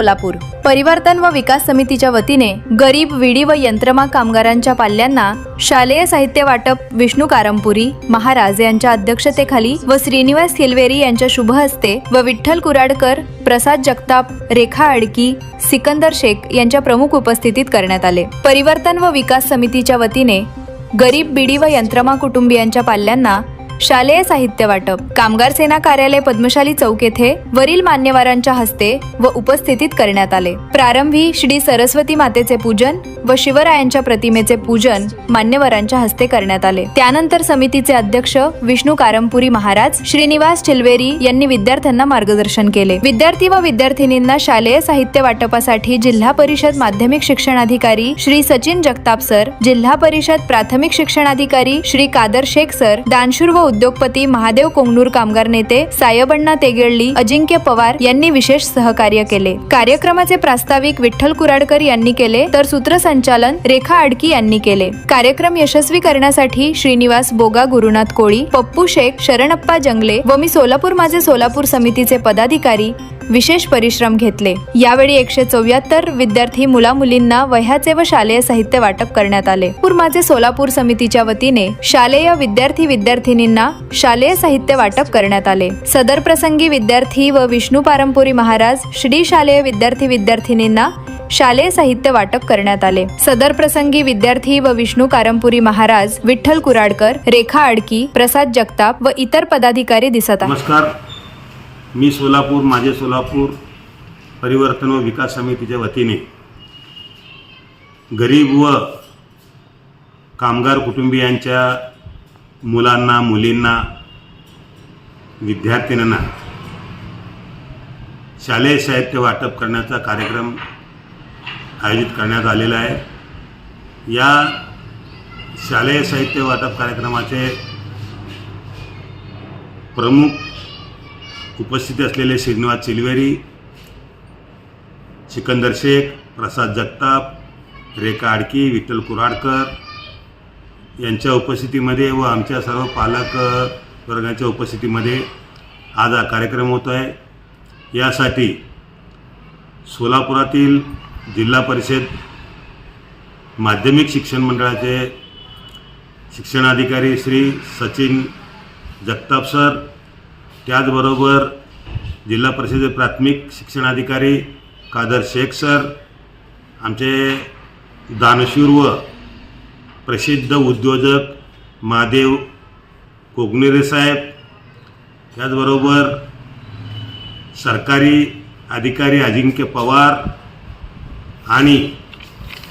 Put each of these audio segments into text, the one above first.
सोलापूर. परिवर्तन व विकास समितीच्या वतीने गरीब विडी व यंत्रमा कामगारांच्या पाल्यांना शालेय साहित्य वाटप विष्णू कारंपुरी महाराज यांच्या अध्यक्षतेखाली व श्रीनिवास हिलवेरी यांच्या शुभ हस्ते व विठ्ठल कुराडकर प्रसाद जगताप रेखा आडकी सिकंदर शेख यांच्या प्रमुख उपस्थितीत करण्यात आले. परिवर्तन व विकास समितीच्या वतीने गरीब बिडी व यंत्रमा कुटुंबियांच्या पाल्यांना शालेय साहित्य वाटप. कामगार सेना कार्यालय पद्मशाली चौक येथे वरील मान्यवरांच्या हस्ते व उपस्थितीत करण्यात आले. प्रारंभी श्री सरस्वती मातेचे पूजन व शिवरायांच्या प्रतिमेचे पूजन मान्यवरांच्या हस्ते करण्यात आले. त्यानंतर समितीचे अध्यक्ष विष्णू कारमपुरी महाराज श्रीनिवास चिलवेरी यांनी विद्यार्थ्यांना मार्गदर्शन केले. विद्यार्थी व विद्यार्थिनींना शालेय साहित्य वाटपासाठी जिल्हा परिषद माध्यमिक शिक्षणाधिकारी श्री सचिन जगताप सर जिल्हा परिषद प्राथमिक शिक्षणाधिकारी श्री कादर शेख सर दानशूर व उद्योगपती महादेव कोंगनूर कामगार नेते सायबण्णा तेगेळली अजिंक्य पवार यांनी विशेष सहकार्य केले. कार्यक्रमाचे प्रास्ताविक विठ्ठल कुराडकर यांनी केले तर सूत्रसंचालन रेखा आडकी यांनी केले. कार्यक्रम यशस्वी करण्यासाठी श्रीनिवास बोगा गुरुनाथ कोळी पप्पू शेख शरणप्पा जंगले व मी सोलापूर माझे सोलापूर समितीचे पदाधिकारी विशेष परिश्रम घेतले. यावेळी एकशे चौऱ्याहत्तर विद्यार्थी मुला मुलींना वह्याचे व शालेय साहित्य वाटप करण्यात आले. पूर माझे सोलापूर समितीच्या वतीने शालेय विद्यार्थी विद्यार्थिनींना शालेय साहित्य वाटप करण्यात आले. सदर प्रसंगी विद्यार्थी व विष्णू पारंपुरी महाराज श्री शालेय विद्यार्थी विद्यार्थिनींना शालेय साहित्य वाटप करण्यात आले. सदर प्रसंगी विद्यार्थी व विष्णू कारंपुरी महाराज विठ्ठल कुराडकर रेखा आडकी प्रसाद जगताप व इतर पदाधिकारी दिसत आहेत. नमस्कार. मी सोलापूर माझे सोलापूर परिवर्तन व विकास समितीच्या वतीने गरीब व कामगार कुटुंबियांच्या मुलांना मुलींना विद्यार्थिनींना शालेय साहित्य वाटप करण्याचा कार्यक्रम आयोजित करण्यात आलेला आहे. या शालेय साहित्य वाटप कार्यक्रमाचे प्रमुख उपस्थित असलेले श्रीनिवास चिलवेरी सिकंदर शेख प्रसाद जगताप रेखा आडकी विठ्ठल कुराडकर यांच्या उपस्थितीमध्ये व आमच्या सर्व पालक वर्गाच्या उपस्थितीमध्ये आज हा कार्यक्रम होतो आहे यासाठी सोलापुरातील जिल्हा परिषद माध्यमिक शिक्षण मंडळाचे शिक्षणाधिकारी श्री सचिन जगताप सर त्याचबरोबर जिल्हा परिषदे प्राथमिक शिक्षणाधिकारी कादर शेख सर आमचे दानशूर व प्रसिद्ध उद्योजक महादेव कोगनेरे साहेब त्याचबरोबर सरकारी अधिकारी अजिंक्य पवार आणि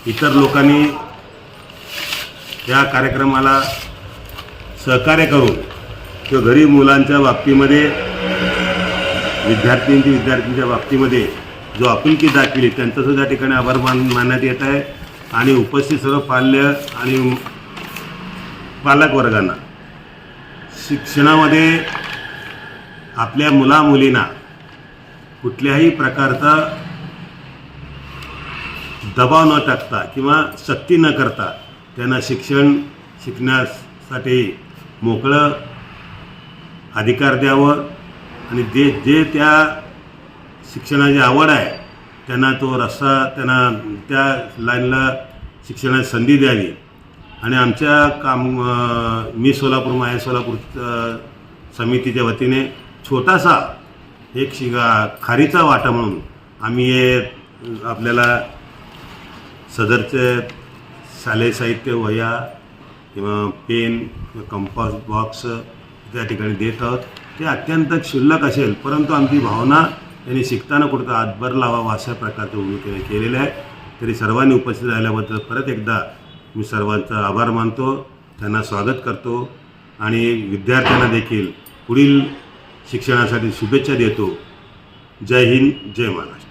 इतर लोकांनी या कार्यक्रमाला सहकार्य करून किंवा गरीब मुलांच्या बाबतीमध्ये विद्यार्थ्यांची विद्यार्थ्यांच्या बाबतीमध्ये जो आपुलकी दाखविली त्यांचंसुद्धा त्या ठिकाणी आभार मान मानण्यात येत आहे. आणि उपस्थित सर्व पाल्य आणि पालकवर्गांना शिक्षणामध्ये आपल्या मुलामुलींना कुठल्याही प्रकारचा दबाव न टाकता किंवा सक्ती न करता त्यांना शिक्षण शिकण्यासाठी मोकळं अधिकार द्यावं आणि जे जे त्या शिक्षणाची आवड आहे त्यांना तो रस्ता त्यांना त्या लाईनला शिक्षणाची संधी द्यावी. आणि आमच्या काम मी सोलापूर माया सोलापूर समितीच्या वतीने छोटासा एक शिगा खारीचा वाटा म्हणून आम्ही हे आपल्याला सदरचे शालेय साहित्य वह्या किंवा पेन कंपास बॉक्स त्या ठिकाणी देत आहोत. ते अत्यंत क्षुल्लक असेल परंतु आमची भावना त्यांनी शिकताना कुठं हातभर लावावा अशा प्रकारचं भूमिकेने केलेलं आहे. तरी सर्वांनी उपस्थित राहिल्याबद्दल परत एकदा मी सर्वांचा आभार मानतो त्यांना स्वागत करतो आणि विद्यार्थ्यांना देखील पुढील शिक्षणासाठी शुभेच्छा देतो. जय हिंद जय महाराष्ट्र.